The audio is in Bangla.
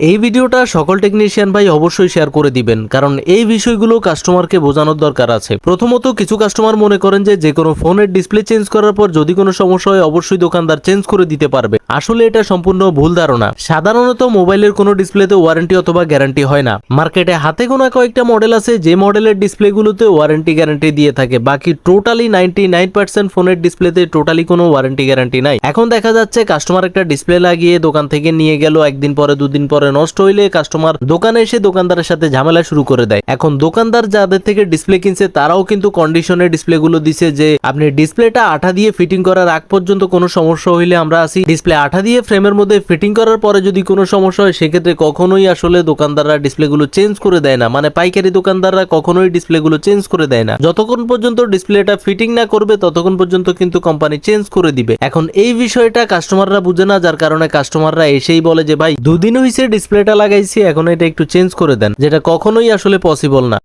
এই ভিডিওটা সকল টেকনিশিয়ান ভাই অবশ্যই শেয়ার করে দিবেন, কারণ এই বিষয়গুলো কাস্টমারকে বোঝানোর দরকার আছে। প্রথমত, কিছু কাস্টমার মনে করেন যে যে কোনো ফোনের ডিসপ্লে চেঞ্জ করার পর যদি কোনো সমস্যা হয়, অবশ্যই দোকানদার চেঞ্জ করে দিতে পারবে। আসলে এটা সম্পূর্ণ ভুল ধারণা। সাধারণত মোবাইলের কোনো ডিসপ্লেতে ওয়ারেন্টি অথবা গ্যারান্টি হয় না। মার্কেটে হাতে গোনা কয়েকটা মডেল আছে, যে মডেলের ডিসপ্লেগুলোতে ওয়ারেন্টি গ্যারান্টি দিয়ে থাকে। বাকি টোটালি নাইনটি নাইন পার্সেন্ট ফোনের ডিসপ্লেতে টোটালি কোনো ওয়ারেন্টি গ্যারান্টি নাই। এখন দেখা যাচ্ছে কাস্টমার একটা ডিসপ্লে লাগিয়ে দোকান থেকে নিয়ে গেল, একদিন পরে, দুদিন পরে নষ্ট হইলে কাস্টমার দোকানে এসে দোকানদারের সাথে ঝামেলা শুরু করে দেয়। এখন দোকানদার যাদের থেকে ডিসপ্লে কিনছে, তারাও কিন্তু কন্ডিশনের ডিসপ্লেগুলো দিছে যে, আপনি ডিসপ্লেটা আঠা দিয়ে ফিটিং করার আগ পর্যন্ত কোনো সমস্যা হইলে আমরা আসি ডিসপ্লে আঠা দিয়ে ফ্রেমের মধ্যে ফিটিং করার পরে যদি কোনো সমস্যা হয়, সেক্ষেত্রে কখনোই আসলে দোকানদাররা ডিসপ্লেগুলো চেঞ্জ করে দেয় না। মানে পাইকারি দোকানদাররা কখনোই ডিসপ্লেগুলো চেঞ্জ করে দেয় না। যতক্ষণ পর্যন্ত ডিসপ্লেটা ফিটিং না করবে, ততক্ষণ পর্যন্ত কিন্তু কোম্পানি চেঞ্জ করে দিবে। এখন এই বিষয়টা কাস্টমাররা বুঝে না, যার কারণে কাস্টমাররা এসেই বলে যে, ভাই, দুদিন হয়েছে ডিসপ্লেটা লাগাইছি এখন এটা একটু চেঞ্জ করে দেন যেটা কখনোই আসলে পসিবল না।